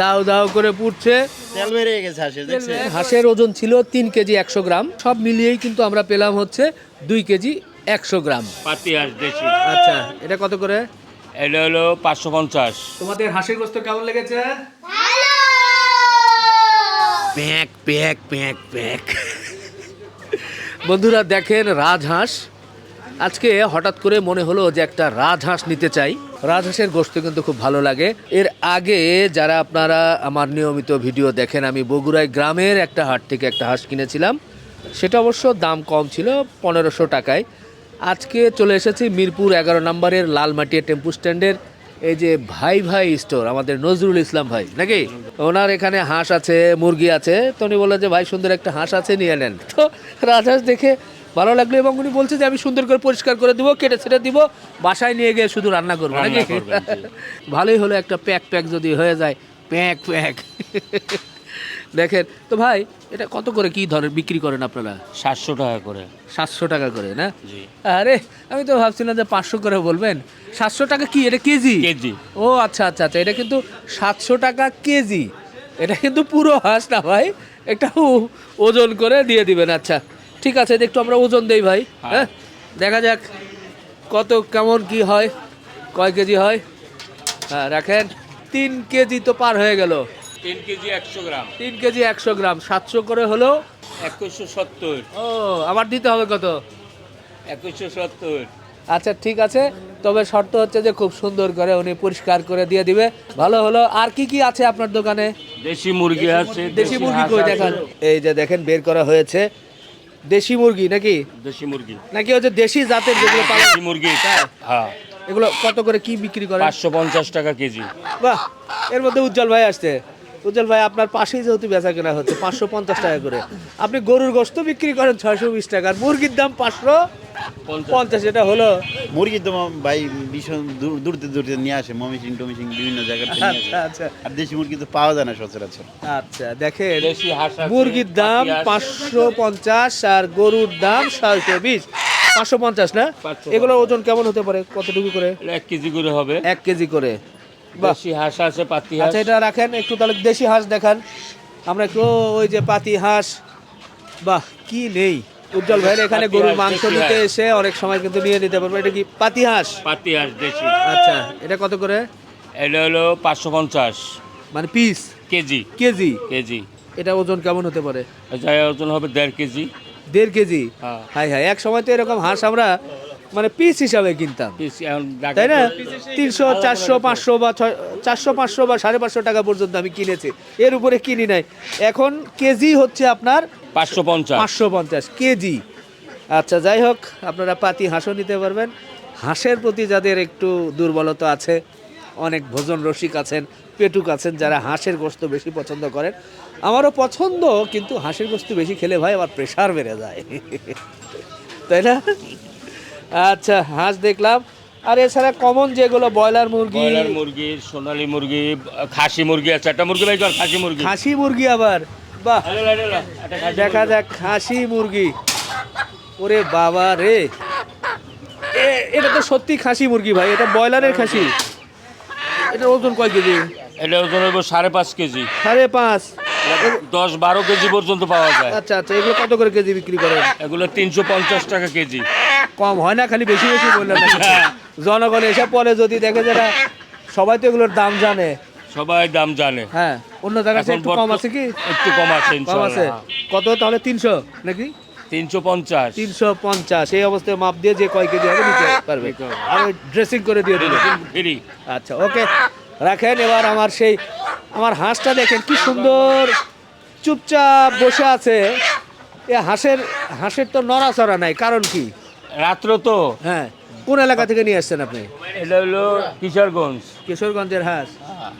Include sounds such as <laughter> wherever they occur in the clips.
দাও দাও করে পুড়ছে। তেল বেরিয়ে গেছে হাসে দেখছেন? হাঁসের ওজন ছিল তিন কেজি একশো গ্রাম। সব মিলিয়েই কিন্তু আমরা পেলাম হচ্ছে দুই কেজি একশো গ্রাম। পাতি হাঁস দেশি। আচ্ছা এটা কত করে? এটা হলো পাঁচশো পঞ্চাশ। তোমাদের হাঁসের গোস্ত কেমন লেগেছে? প্যাক প্যাক প্যাক প্যাক। বন্ধুরা দেখেন রাজহাঁস। আজকে হঠাৎ করে মনে হলো যে একটা রাজহাঁস নিতে চাই। রাজহাঁসের গোস্ত কিন্তু খুব ভালো লাগে। এর আগে যারা আপনারা আমার নিয়মিত ভিডিও দেখেন, আমি বগুড়ায় গ্রামের একটা হাট থেকে একটা হাঁস কিনেছিলাম। সেটা অবশ্য দাম কম ছিল, পনেরোশো টাকায়। আজকে চলে এসেছি মিরপুর এগারো নম্বরের লালমাটিয়া টেম্পু স্ট্যান্ডের এই যে ভাই ভাই স্টোর, আমাদের নজরুল ইসলাম ভাই, নাকি? ওনার এখানে হাঁস আছে, মুরগি আছে। তো উনি বললেন যে, ভাই, সুন্দর একটা হাঁস আছে, নিয়ে নেন। তো রাজহাঁস দেখে ভালো লাগল এবং উনি বলছে যে আমি সুন্দর করে পরিষ্কার করে দিব কেটে ছেটে দিব বাসায় নিয়ে গিয়ে শুধু রান্না করব নাকি? <laughs> ভালোই হলো একটা প্যাক প্যাক যদি হয়ে যায় প্যাক প্যাক। <laughs> দেখেন তো ভাই এটা কত করে কি ধরনের বিক্রি করেন আপনারা? সাতশো টাকা করে। সাতশো টাকা করে না? আরে আমি তো ভাবছিলাম যে পাঁচশো করে বলবেন। সাতশো টাকা কি? এটা কেজি? কেজি। ও আচ্ছা আচ্ছা আচ্ছা এটা কিন্তু সাতশো টাকা কেজি। এটা কিন্তু পুরো হাঁস না ভাই একটা ওজন করে দিয়ে দিবেন আচ্ছা। ঠিক আছে একটু আমরা ওজন দেই ভাই হ্যাঁ। দেখা যাক কত কেমন কি হয় কয় কেজি হয়? হ্যাঁ রাখেন তিন কেজি তো পার হয়ে গেল। তিন কেজি একশো গ্রাম। তিন কেজি একশো গ্রাম সাতশো করে হলো? একুশশো সত্তর। ও আবার দিতে হবে কত? একুশশো সত্তর। আচ্ছা ঠিক আছে তবে শর্ত হচ্ছে যে খুব সুন্দর করে উনি পরিষ্কার করে দিয়ে দিবে। ভালো হলো আর কি কি আছে আপনার দোকানে? দেশি মুরগি আছে দেশি মুরগি কই। দেখান। এই যে দেখেন বের করা হয়েছে দেশি মুরগি নাকি? দেশি মুরগি। নাকি হচ্ছে দেশি জাতের যেগুলো পালন দেশি মুরগি হ্যাঁ। এগুলো কত করে কি বিক্রি করে? পাঁচশো পঞ্চাশ টাকা কেজি। বাহ এর মধ্যে উজ্জ্বল ভাই আসছে। উজ্জ্বল ভাই আপনার পাশেই যেহেতু বেচা কেনা হচ্ছে পাঁচশো পঞ্চাশ টাকা করে। আপনি গরুর গোস্ত বিক্রি করেন ছয়শো বিশ টাকা আর মুরগির দাম পাঁচশো পঞ্চাশ। এটা হলো মুরগি তো ভাই ভীষণ দূরতে দূরতে নিয়ে আসে মমিসিং টমিসিং বিভিন্ন জায়গা থেকে আচ্ছা আচ্ছা। আর দেশি মুরগি তো পাওয়া যায় না সচরাচর। আচ্ছা দেখেন দেশি মুরগির দাম পাঁচশো পঞ্চাশ আর গরুর দাম ছয়শো বিশ। পাঁচশো পঞ্চাশ না? এগুলোর ওজন কেমন হতে পারে? কতটুকু করে? এক কেজি করে হবে। এক কেজি করে। দেশি হাঁস আছে পাতি হাঁস। আচ্ছা এটা রাখেন একটু তাহলে দেশি হাঁস দেখান। আমরা একটু ওই যে পাতি হাঁস। বাহ কি নেই। উজ্জ্বল ভাইয়ের এখানে গরুর মাংস নিতে এসে অনেক সময় কিন্তু নিয়ে নিতে পারব। এটা কি পাতি হাঁস? পাতি হাঁস দেশি। আচ্ছা এটা কত করে? এটা হলো পাঁচশো পঞ্চাশ। মানে পিস? কেজি। কেজি? কেজি। এটা ওজন কেমন হতে পারে? যাই ওজন হবে দেড় কেজি। দেড় কেজি? হ্যাঁ। হাই এক সময় তো এরকম হাঁস আমরা মানে পিস হিসাবে কিনতাম। তাই না? তিনশো চারশো পাঁচশো বা ছয় চারশো পাঁচশো বা সাড়ে পাঁচশো টাকা পর্যন্ত আমি কিনেছি। এর উপরে কিনি নাই। এখন কেজি হচ্ছে আপনার পাঁচশো পঞ্চাশ। পাঁচশো পঞ্চাশ কেজি। আচ্ছা যাই হোক আপনারা পাতি হাঁসও নিতে পারবেন। হাঁসের প্রতি যাদের একটু দুর্বলতা আছে অনেক ভোজন রসিক আছেন পেটুক আছেন যারা হাঁসের গোস্ত বেশি পছন্দ করেন আমারও পছন্দ কিন্তু হাঁসের গোস্ত বেশি খেলে ভাই আমার প্রেশার বেড়ে যায়। তাই না? আচ্ছা হাঁস দেখলাম। আর এছাড়া কমন যেগুলো ব্রয়লার মুরগি। ব্রয়লার মুরগি সোনালী মুরগি খাসি মুরগি আছে। একটা মুরগি ভাই খাসি মুরগি। খাসি মুরগি আবার। বাহ! দেখা যাক খাসি মুরগি। ওরে বাবা রে। এ- এটা তো সত্যি খাসি মুরগি ভাই এটা ব্রয়লারের খাসি। এটার ওজন কয় কেজি? এটা ওজন হইব সাড়ে পাঁচ কেজি। সাড়ে পাঁচ। দশ বারো কেজি পর্যন্ত পাওয়া যায়। আচ্ছা আচ্ছা এগুলো কত করে কেজি বিক্রি করেন এগুলো তিনশো পঞ্চাশ টাকা কেজি। কম হয় না খালি বেশি বেশি বললেন জনগণ এসে পরে যদি দেখে যারা সবাই তো এগুলোর দাম জানে। সবাই দাম জানে। হ্যাঁ অন্য জায়গায় একটু কম আছে কি? একটু কম আছে কম আছে। কত তাহলে? তিনশো নাকি? তিনশো পঞ্চাশ। তিনশো পঞ্চাশ। এই অবস্থায় মাপ দিয়ে যে কয় কেজি হবে নিতে পারবে। আর ড্রেসিং করে দিয়ে দেবে। ফ্রি। আচ্ছা ওকে। রাখেন এবার আমার সেই আমার হাঁসটা দেখেন কি সুন্দর। চুপচাপ বসে আছে। এ হাঁসের হাঁসের তো নড়াচড়া নাই কারণ কি? রাত্র তো। হ্যাঁ কোন এলাকা থেকে নিয়ে আসছেন আপনি? এটা হলো কিশোরগঞ্জ। কিশোরগঞ্জের হাঁস।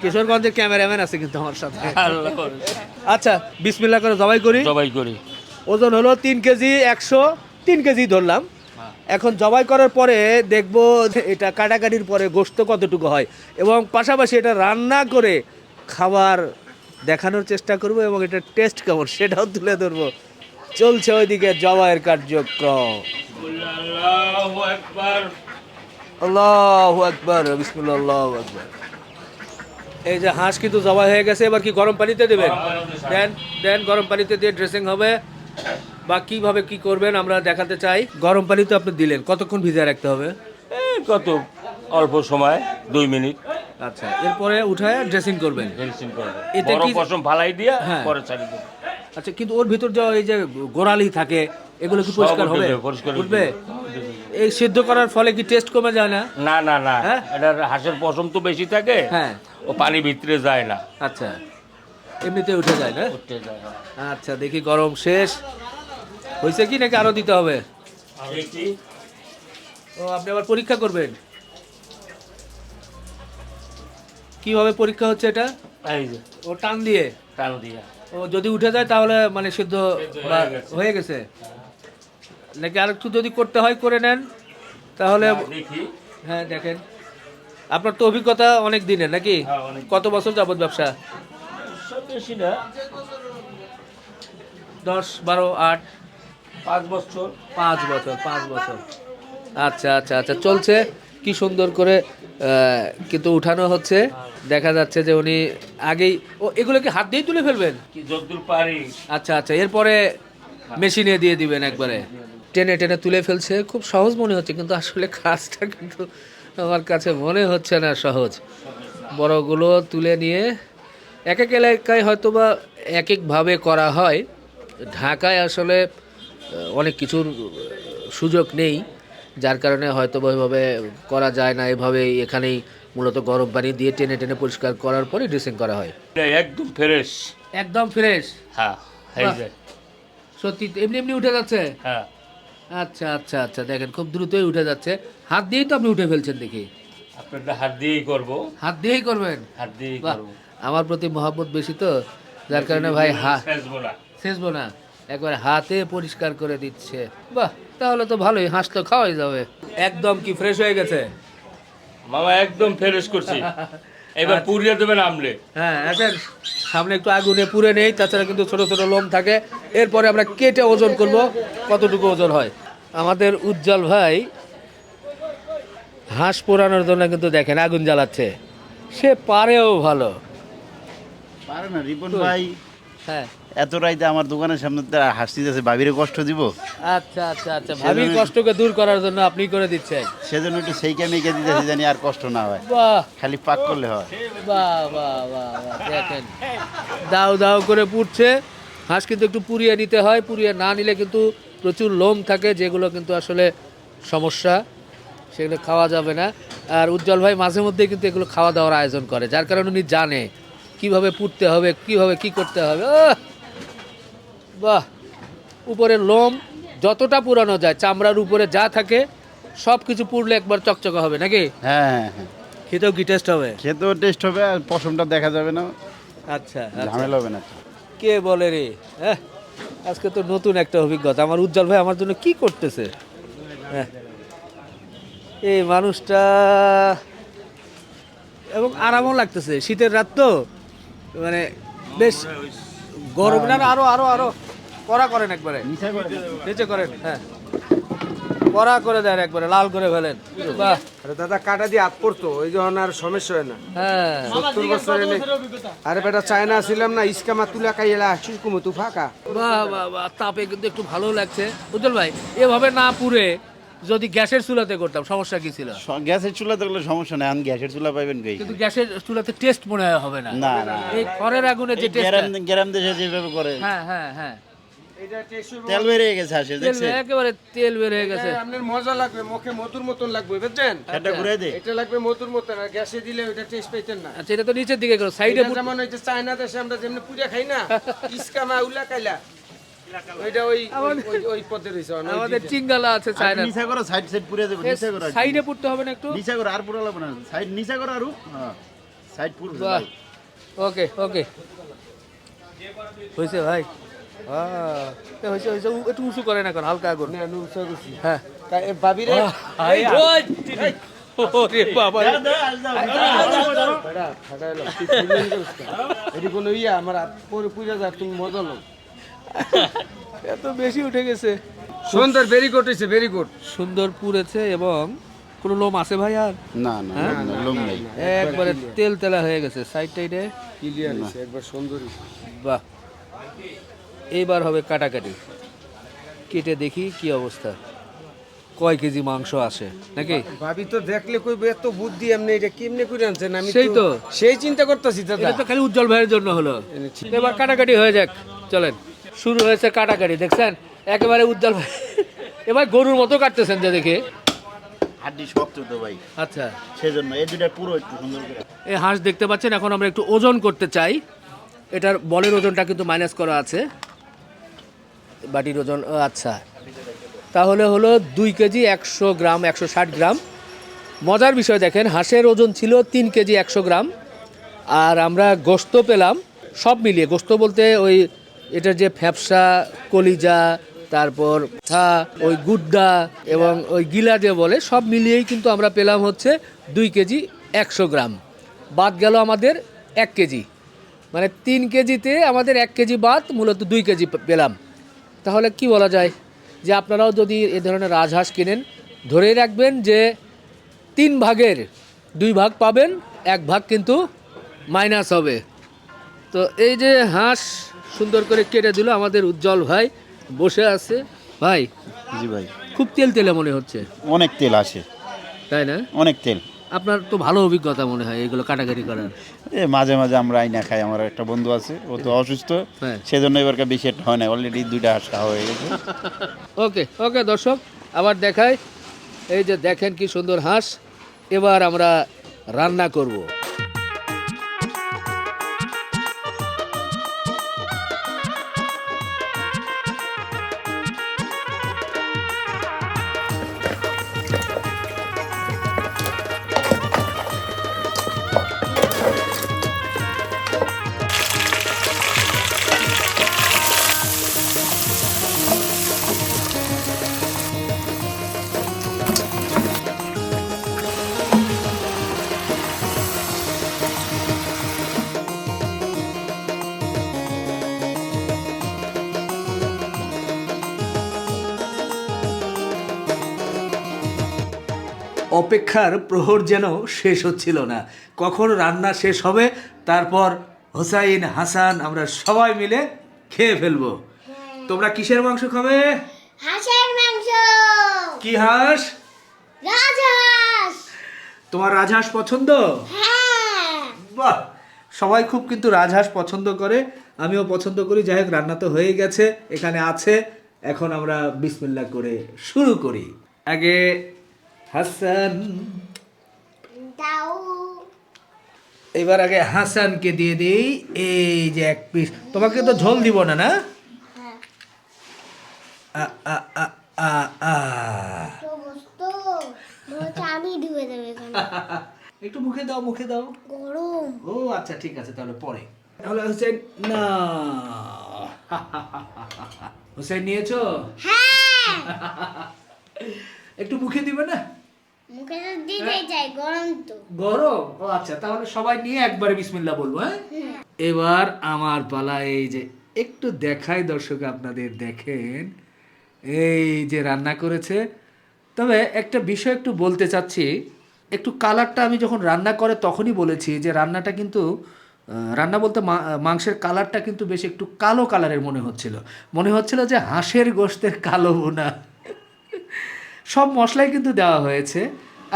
কিশোরগঞ্জের ক্যামেরাম্যান আছে কিন্তু আমার সাথে। আচ্ছা বিসমিল্লা করে জবাই করি। জবাই করি। ওজন হলো তিন কেজি একশো তিন কেজি ধরলাম। এখন জবাই করার পরে দেখব এটা কাটাকাটির পরে গোস্ত কতটুকু হয়। এবং পাশাপাশি এটা রান্না করে খাবার দেখানোর চেষ্টা করব এবং এটা টেস্ট কেমন সেটাও তুলে ধরবো। চলছে ওইদিকে জবাইয়ের কার্যক্রম। আল্লাহু আকবার আল্লাহ আকবর বিসমুল্লাহ আল্লাহ আকবর। এই যে হাঁস কিন্তু জবা হয়ে গেছে এবার কি গরম পানিতে দেবেন? দেন দেন গরম পানিতে দিয়ে ড্রেসিং হবে। বা কীভাবে কি করবেন আমরা দেখাতে চাই। গরম পানিতে আপনি দিলেন কতক্ষণ ভিজিয়ে রাখতে হবে? কত অল্প সময় দুই মিনিট। আচ্ছা এরপরে উঠায় ড্রেসিং করবেন। ফিনিশিং করবে এতে কি- পশম ফালাই দিয়া হ্যাঁ। পরে ছাড়ি আচ্ছা কিন্তু ওর ভিতর যে এই যে গোড়ালি থাকে এগুলো কি পরিষ্কার হবে? উঠবে? এই সিদ্ধ করার ফলে কি টেস্ট কমে যায় না? না না না। হ্যাঁ? এটার হাঁসের পশম তো বেশি থাকে হ্যাঁ। ও পানি ভিতরে যায় না। আচ্ছা। এমনিতে উঠে যায় না? উঠতে যায় আচ্ছা দেখি গরম শেষ। হয়েছে কি নাকি আরও দিতে হবে? ও আপনি আবার পরীক্ষা করবেন? কীভাবে পরীক্ষা হচ্ছে এটা? এই যে। ও টান দিয়ে? টান দিয়া। ও যদি উঠে যায় তাহলে মানে সিদ্ধ সিদ্ধ হয়ে গেছে। হয়ে নাকি আর একটু যদি করতে হয় করে নেন। তাহলে হ্যাঁ দেখেন। আপনার তো অভিজ্ঞতা অনেক দিনের নাকি? হ্যাঁ, কত বছর যাবত ব্যবসা? বেশি না। দশ বারো আট? পাঁচ বছর। পাঁচ বছর পাঁচ বছর। আচ্ছা আচ্ছা আচ্ছা চলছে। কি সুন্দর করে কিন্তু উঠানো হচ্ছে। দেখা যাচ্ছে যে উনি আগেই ও এগুলো কি হাত দিয়েই তুলে ফেলবেন? কি যতদূর পারি। আচ্ছা আচ্ছা এরপরে মেশিনে দিয়ে দিবেন একবারে। টেনে টেনে তুলে ফেলছে খুব সহজ মনে হচ্ছে কিন্তু আসলে কাজটা কিন্তু আমার কাছে মনে হচ্ছে না সহজ। বড়গুলো তুলে নিয়ে এক এক এলাকায় হয়তো বা এক একভাবে করা হয়। ঢাকায় আসলে অনেক কিছুর সুযোগ নেই যার কারণে হয়তো বা ওইভাবে করা যায় না। এভাবে এখানেই মূলত গরম পানি দিয়ে টেনে টেনে পরিষ্কার করার পরে ড্রেসিং করা হয়। একদম ফ্রেশ। একদম ফ্রেশ? হ্যাঁ সত্যি এমনি এমনি উঠে যাচ্ছে? হ্যাঁ। আচ্ছা আচ্ছা আচ্ছা দেখেন খুব দ্রুতই উঠে যাচ্ছে। হাত দিয়েই তো আপনি উঠে ফেলছেন দেখি। আপনারটা হাত দিয়েই করব। হাত দিয়েই করবেন? হাত দিয়েই করব। আমার প্রতি মহাব্বত বেশি তো যার কারণে ভাই হা শেষবো না। শেষবো না। একবার হাতে পরিষ্কার করে দিচ্ছে। বাহ তাহলে তো ভালোই হাঁস তো খাওয়াই যাবে। একদম কি ফ্রেশ হয়ে গেছে? মামা একদম ফ্রেশ করছি। <laughs> এবার পুড়িয়ে দেবেন আমলে হ্যাঁ এখন সামনে একটু আগুনে পুড়ে নেই তাছাড়া কিন্তু ছোট ছোট লোম থাকে। এরপরে আমরা কেটে ওজন করব কতটুকু ওজন হয়? আমাদের উজ্জ্বল ভাই হাঁস পোড়ানোর জন্য কিন্তু দেখেন আগুন জ্বালাচ্ছে। সে পারেও ভালো। পারে না রিপন ভাই হ্যাঁ। এত রাইতে আমার দোকানের সামনে তারা হাসতে যাচ্ছে ভাবিরে কষ্ট দিব। আচ্ছা আচ্ছা আচ্ছা। ভাবি কষ্টকে দূর করার জন্য আপনি করে দিচ্ছেন। সেজন্য একটু সেই মেকে দিতেছে জানি আর কষ্ট না হয়। বাহ। খালি পাক করলে হয়। বাহ বাহ বাহ বাহ দেখেন। দাও দাও করে পুড়ছে। হাঁস কিন্তু একটু পুড়িয়ে নিতে হয় পুড়িয়ে না নিলে কিন্তু প্রচুর লোম থাকে যেগুলো কিন্তু আসলে সমস্যা। সেগুলো খাওয়া যাবে না। আর উজ্জ্বল ভাই মাঝে মধ্যে কিন্তু এগুলো খাওয়া দাওয়ার আয়োজন করে যার কারণে উনি জানে। কীভাবে পুড়তে হবে কীভাবে কি করতে হবে! বাহ! উপরে লোম যতটা পুরানো যায় চামড়ার উপরে যা থাকে সব কিছু পুড়লে একবার চকচকে হবে নাকি? হ্যাঁ হ্যাঁ হ্যাঁ। খেতেও কি টেস্ট হবে? খেতেও টেস্ট হবে আর পশমটা দেখা যাবে না। আচ্ছা ঝামেলা হবে না কে বলে রে? হ্যাঁ আজকে তো নতুন একটা অভিজ্ঞতা। আমার উজ্জ্বল ভাই আমার জন্য কি করতেছে? হ্যাঁ। এই মানুষটা এবং আরামও লাগতেছে। শীতের রাত তো? মানে বেশ গরম না আরও আরও আরও। কড়া করেন একবারে। নিচে করেন। হ্যাঁ। করা করে দেন একবারে লাল করে ফেলেন। বাহ। আরে দাদা কাটা দিয়ে হাত পড়তো ওই যখন আর সমস্যা হয় না। হ্যাঁ। সত্তর বছর এনে আরে বেটা চায়না ছিলাম না ইস্কামা তুলা খাইলা শুকুমো তু ফাঁকা। বাহ বাহ বাহ তাপে কিন্তু একটু ভালো লাগছে। উজ্জ্বল ভাই এভাবে না পুড়ে যদি গ্যাসের চুলাতে করতাম সমস্যা কি ছিল? গ্যাসের চুলাতে করলে সমস্যা নেই এখন গ্যাসের চুলা পাইবেন কই? কিন্তু গ্যাসের চুলাতে টেস্ট মনে হয় হবে না। না না এই খড়ের আগুনে যে টেস্ট গ্রাম গ্রাম দেশে যেভাবে করে। হ্যাঁ হ্যাঁ হ্যাঁ। তেল বেরিয়ে গেছে আসে তেল দেখছে একেবারে তেল বের হয়ে গেছে। আপনার মজা লাগবে মুখে মধুর মতন লাগবে বুঝছেন? সেটা ঘুরে দে। এটা লাগবে মধুর মতন আর গ্যাসে দিলে ওইটা টেস্ট পাইতেন না। আচ্ছা এটা তো নিচের দিকে করো সাইডে এটা যেমন ওই যে চায়না দেশে আমরা যেমনি পূজা খাই না <laughs> ইস্কামা উলা খাইলা। ওইটা ওই ওই- ওই- ওই আমাদের চিঙ্গালা আছে চায়না। নিচা করো সাইড সাইড পুরে দেবে নিচা করো সাইডে পুড়তে হবে না একটু? নিচা করো আর পুরো লাগবে না সাইড নিচা করো আরু সাইড পুরো ওকে ওকে। হয়েছে ভাই। আহ, এ হয়েছে হয়েছে উ- একটু উঁচু করে না এখন হালকা হ্যাঁ। ওরে বাবা। এটি কোনো ইয়া আমার হাত যা তুমি মজা লো <laughs> এত বেশি উঠে গেছে। সুন্দর ভেরি গুড হইছে ভেরি গুড সুন্দর পুড়েছে এবং কোনো লোম আছে ভাই আর? না না লোম নেই, একবারে তেল তেলা হয়ে গেছে সাইড টাইডে ক্লিয়ার হয়েছে একবার সুন্দরী বাহ। এইবার হবে কাটাকাটি। কেটে দেখি কি অবস্থা। কয় কেজি মাংস আসে নাকি? ভাবি তো দেখলে কইবে এত বুদ্ধি এমনি এটা কেমনে করে আনছেন? আমি সেই তো। সেই চিন্তা করতেছি দাদা। এটা তো খালি উজ্জ্বল ভাইয়ের জন্য হলো। এবার কাটাকাটি হয়ে যাক চলেন। শুরু হয়েছে কাটাকাটি দেখছেন? একেবারে উজ্জ্বল <laughs> ভাই এবার গরুর মতো কাটতেছেন যে দেখে। হাড্ডি শক্ত তো ভাই। আচ্ছা। সেজন্য এই দুটা পুরো একটু সুন্দর করে। এই হাঁস দেখতে পাচ্ছেন এখন আমরা একটু ওজন করতে চাই। এটার বলের ওজনটা কিন্তু মাইনাস করা আছে। বাটির ওজন আচ্ছা। তাহলে হলো দুই কেজি একশো গ্রাম একশো ষাট গ্রাম। মজার বিষয় দেখেন হাঁসের ওজন ছিল তিন কেজি একশো গ্রাম। আর আমরা গোস্ত পেলাম সব মিলিয়ে গোস্ত বলতে ওই এটার যে ফ্যাপসা, কলিজা, তারপর থা, ওই গুড্ডা এবং ওই গিলা যে বলে, সব মিলিয়েই কিন্তু আমরা পেলাম হচ্ছে দুই কেজি একশো গ্রাম। বাদ গেল আমাদের এক কেজি। মানে তিন কেজিতে আমাদের এক কেজি বাদ মূলত দুই কেজি পেলাম। তাহলে কি বলা যায় যে আপনারাও যদি এ ধরনের রাজহাঁস কেনেন, ধরেই রাখবেন যে তিন ভাগের দুই ভাগ পাবেন, এক ভাগ কিন্তু মাইনাস হবে। তো এই যে হাঁস সুন্দর করে কেটে দিল আমাদের উজ্জ্বল ভাই বসে আছে। ভাই জি ভাই। খুব তেল তেলে মনে হচ্ছে। অনেক তেল আসে তাই না? অনেক তেল। আপনার তো ভালো অভিজ্ঞতা মনে হয় এগুলো কাটাকাটি করার। এ মাঝে মাঝে আমরা আইনা খাই আমার একটা বন্ধু আছে ও তো অসুস্থ হ্যাঁ। সেজন্য এবারকে বেশি একটা হয় না অলরেডি দুইটা হাঁস খাওয়া হয়ে গেছে। <laughs> ওকে ওকে দর্শক আবার দেখাই। এই যে দেখেন কি সুন্দর হাঁস এবার আমরা রান্না করব। অপেক্ষার প্রহর যেন শেষ হচ্ছিল না। কখন রান্না শেষ হবে তারপর হোসাইন হাসান আমরা সবাই মিলে খেয়ে ফেলব। তোমরা কিসের মাংস খাবে? হাঁসের মাংস। কি হাঁস? রাজহাঁস। তোমার রাজহাঁস পছন্দ? হ্যাঁ। বাহ! সবাই খুব কিন্তু রাজহাঁস পছন্দ করে আমিও পছন্দ করি। যাই হোক রান্না তো হয়ে গেছে এখানে আছে। এখন আমরা বিসমিল্লা করে শুরু করি। আগে হাসান। এবার আগে হাসানকে দিয়ে দিই। এই যে এক পিস তোমাকে তো ঝোল দিব না না? হ্যাঁ। <laughs> একটু মুখে দাও মুখে দাও। গরম। ও আচ্ছা ঠিক আছে তাহলে পরে। তাহলে হোসেন না। হোসেন নিয়েছো? হ্যাঁ। একটু মুখে দিবে না? মুখে তো দিতেই চাই গরম তো। গরম? ও আচ্ছা তাহলে সবাই নিয়ে একবারে বিসমিল্লাহ বলব হ্যাঁ? এবার আমার পালা এই যে একটু দেখাই দর্শক আপনাদের দেখেন। এই যে রান্না করেছে। তবে একটা বিষয় একটু বলতে চাচ্ছি একটু কালারটা আমি যখন রান্না করে তখনই বলেছি যে রান্নাটা কিন্তু রান্না বলতে মাংসের কালারটা কিন্তু বেশ একটু কালো কালারের মনে হচ্ছিল। মনে হচ্ছিল যে হাঁসের গোশতের কালো বোনা। সব মশলাই কিন্তু দেওয়া হয়েছে।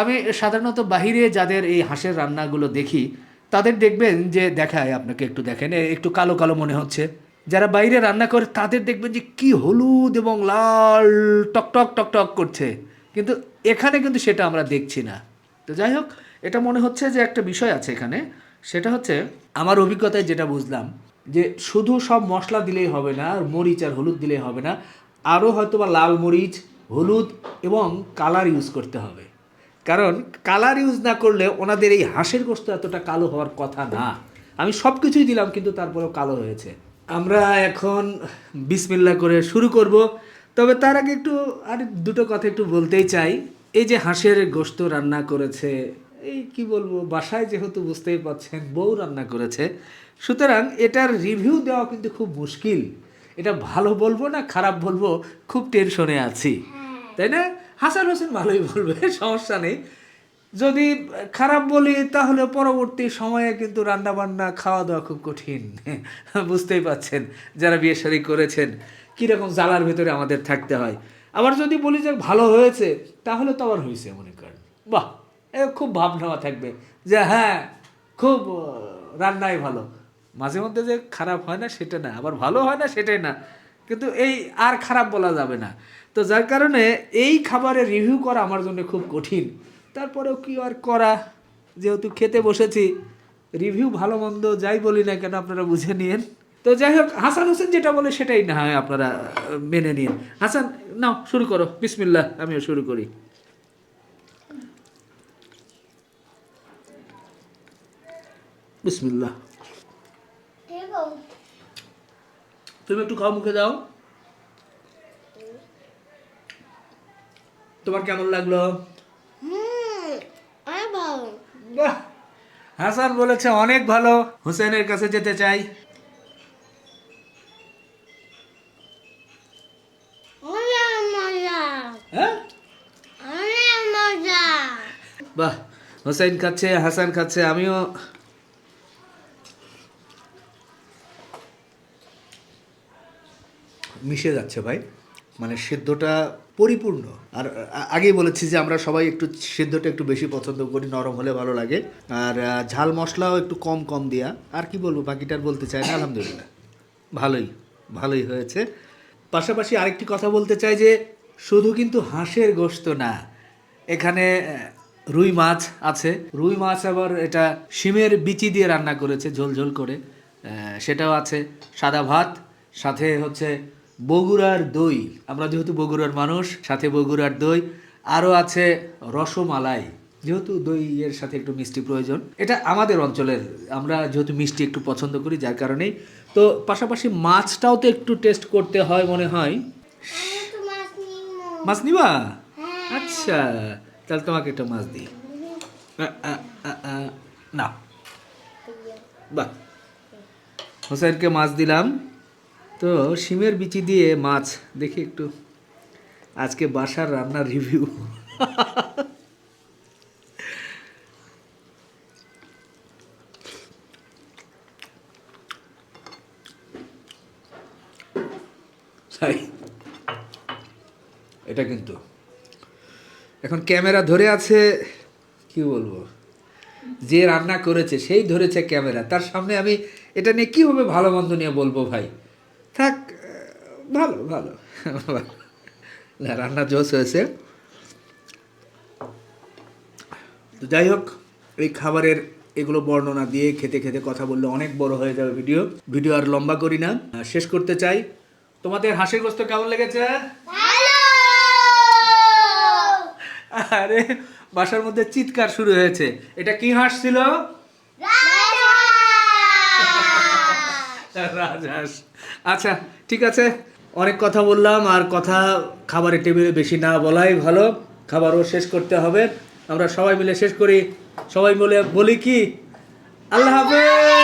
আমি সাধারণত বাহিরে যাদের এই হাঁসের রান্নাগুলো দেখি, তাদের দেখবেন যে, দেখায় আপনাকে একটু দেখেন একটু কালো কালো মনে হচ্ছে। যারা বাইরে রান্না করে, তাদের দেখবেন যে, কি হলুদ এবং লাল টকটক টকটক করছে। কিন্তু এখানে কিন্তু সেটা আমরা দেখছি না। তো যাই হোক, এটা মনে হচ্ছে যে, একটা বিষয় আছে এখানে। সেটা হচ্ছে, আমার অভিজ্ঞতায় যেটা বুঝলাম, যে, শুধু সব মশলা দিলেই হবে না, আর মরিচ আর হলুদ দিলেই হবে না। আরও হয়তো বা লাল মরিচ হলুদ এবং কালার ইউজ করতে হবে। কারণ কালার ইউজ না করলে ওনাদের এই হাঁসের গোস্ত এতটা কালো হওয়ার কথা না। আমি সব কিছুই দিলাম কিন্তু তারপরেও কালো হয়েছে আমরা এখন বিসমিল্লা করে শুরু করব। তবে তার আগে একটু আর দুটো কথা একটু বলতেই চাই। এই যে হাঁসের গোস্ত রান্না করেছে, এই কি বলব, বাসায় যেহেতু বুঝতেই পাচ্ছেন, বউ রান্না করেছে। সুতরাং এটার রিভিউ দেওয়া কিন্তু খুব মুশকিল। এটা ভালো বলব না খারাপ বলব, খুব টেনশনে আছি। তাই না? হাসান হোসেন ভালোই বলবে, সমস্যা নেই। যদি খারাপ বলি, তাহলে পরবর্তী সময়ে কিন্তু রান্না বান্না খাওয়া দাওয়া খুব কঠিন। <laughs> বুঝতেই পাচ্ছেন যারা বিয়ে শাড়ি করেছেন, কীরকম জ্বালার ভেতরে আমাদের থাকতে হয়। আবার যদি বলি যে ভালো হয়েছে, তাহলে তো আবার হয়েছে মনে করেন। বাহ, এ খুব ভাব নেওয়া থাকবে যে হ্যাঁ খুব রান্নাই ভালো। মাঝে মধ্যে যে খারাপ হয় না, সেটা না। আবার ভালো হয় না, সেটাই না। কিন্তু এই আর খারাপ বলা যাবে না। তো যার কারণে এই খাবারের রিভিউ করা আমার জন্য খুব কঠিন। তারপরেও কি আর করা? যেহেতু খেতে বসেছি রিভিউ ভালো মন্দ যাই বলি না কেন আপনারা বুঝে নিন তো যাই হোক হাসান হোসেন যেটা বলে সেটাই না হয় আপনারা মেনে নিন। হাসান নাও শুরু করো। বিসমিল্লাহ আমিও শুরু করি। বিসমিল্লাহ। তুমি একটু খাও মুখে দাও। তোমার কেমন লাগল? বাহ! হাসান বলেছে অনেক ভালো। হোসেনের কাছে যেতে চাই। হ্যাঁ? বাহ! হোসেন খাচ্ছে হাসান খাচ্ছে আমিও। মিশে যাচ্ছে ভাই। মানে সিদ্ধটা পরিপূর্ণ। আর আগেই বলেছি যে আমরা সবাই একটু সিদ্ধটা একটু বেশি পছন্দ করি, নরম হলে ভালো লাগে। আর ঝাল মশলাও একটু কম কম দেয়া। আর কি বলব বাকিটার বলতে চাই না, আলহামদুলিল্লাহ। ভালোই ভালোই হয়েছে। পাশাপাশি আরেকটি কথা বলতে চাই যে, শুধু কিন্তু হাঁসের গোস্ত না, এখানে রুই মাছ আছে। রুই মাছ আবার এটা শিমের বিচি দিয়ে রান্না করেছে, ঝোল ঝোল করে। সেটাও আছে। সাদা ভাত, সাথে হচ্ছে বগুড়ার দই। আমরা যেহেতু বগুড়ার মানুষ সাথে বগুড়ার দই আরও আছে রসমালাই। যেহেতু দই এর সাথে একটু মিষ্টি প্রয়োজন এটা আমাদের অঞ্চলের আমরা যেহেতু মিষ্টি একটু পছন্দ করি যার কারণেই। তো পাশাপাশি মাছটাও তো একটু টেস্ট করতে হয় মনে হয়। মাছ নিবা। হ্যাঁ। আচ্ছা তাহলে তোমাকে একটা মাছ দিই। না। বাহ। হোসেনকে মাছ দিলাম। তো শিমের বিচি দিয়ে মাছ, দেখি একটু। আজকে বাসার রান্নার রিভিউ এটা কিন্তু। এখন ক্যামেরা ধরে আছে, কি বলব? যে রান্না করেছে, সেই ধরেছে ক্যামেরা। তার সামনে আমি এটা নিয়ে কীভাবে ভালো মন্দ নিয়ে বলব ভাই? ভালো ভালো। <laughs> না রান্না জোশ হয়েছে। তো যাই হোক এই খাবারের এগুলো বর্ণনা দিয়ে খেতে খেতে কথা বললে অনেক বড় হয়ে যাবে ভিডিও ভিডিও আর লম্বা করি না। শেষ করতে চাই। তোমাদের হাসির গোস্ত কেমন লেগেছে? আরে বাসার মধ্যে চিৎকার শুরু হয়েছে। এটা কি হাঁস ছিল? রাজহাঁস। আচ্ছা ঠিক আছে। অনেক কথা বললাম, আর কথা খাবারের টেবিলে বেশি না বলাই ভালো। খাবারও শেষ করতে হবে। আমরা সবাই মিলে শেষ করি। সবাই মিলে বলি কি? আল্লাহ হাফেজ!